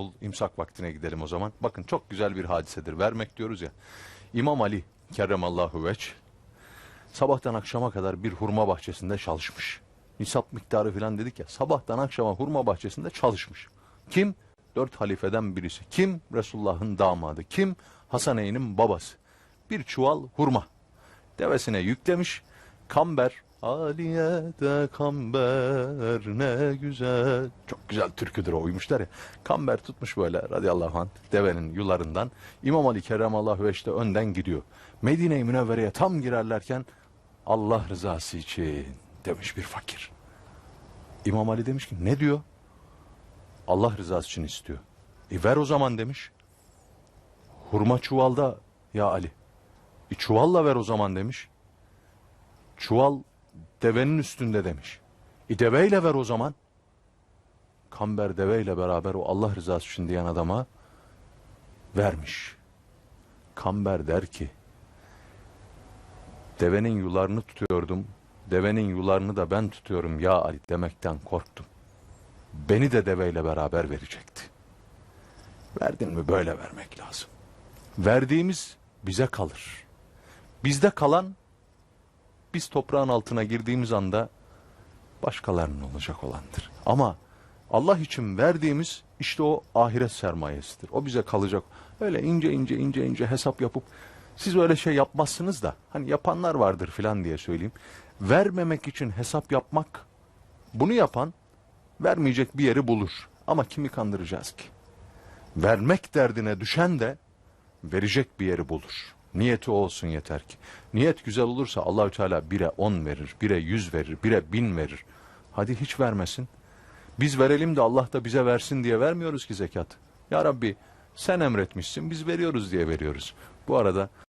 Ol, imsak vaktine gidelim o zaman. Bakın çok güzel bir hadisedir. Vermek diyoruz ya. İmam Ali kerremallahu veç sabahtan akşama kadar bir hurma bahçesinde çalışmış. Nisap miktarı falan dedik ya. Sabahtan akşama hurma bahçesinde çalışmış. Kim? Dört halifeden birisi. Kim? Resulullah'ın damadı. Kim? Hasaneyn'in babası. Bir çuval hurma. Devesine yüklemiş. Kamber. Aliye'de kamber ne güzel. Çok güzel türküdür o uymuşlar ya. Kamber tutmuş böyle radıyallahu anh devenin yularından. İmam Ali Kerramallahu Veç'te önden gidiyor. Medine-i Münevvere'ye tam girerlerken Allah rızası için demiş bir fakir. İmam Ali demiş ki ne diyor? Allah rızası için istiyor. E ver o zaman demiş. Hurma çuvalda ya Ali. E çuvalla ver o zaman demiş. Çuval devenin üstünde demiş. E deveyle ver o zaman. Kamber deveyle beraber o Allah rızası için diyen adama vermiş. Kamber der ki devenin yularını tutuyordum. Devenin yularını da ben tutuyorum ya Ali demekten korktum. Beni de deveyle beraber verecekti. Verdin mi böyle vermek lazım. Verdiğimiz bize kalır. Bizde kalan biz toprağın altına girdiğimiz anda başkalarının olacak olandır. Ama Allah için verdiğimiz işte o ahiret sermayesidir. O bize kalacak. Öyle ince ince ince ince hesap yapıp siz öyle şey yapmazsınız da hani yapanlar vardır filan diye söyleyeyim. Vermemek için hesap yapmak bunu yapan vermeyecek bir yeri bulur. Ama kimi kandıracağız ki? Vermek derdine düşen de verecek bir yeri bulur. Niyeti olsun yeter ki. Niyet güzel olursa Allahü Teala bire on verir, bire yüz verir, bire bin verir. Hadi hiç vermesin. Biz verelim de Allah da bize versin diye vermiyoruz ki zekat. Ya Rabbi sen emretmişsin biz veriyoruz diye veriyoruz. Bu arada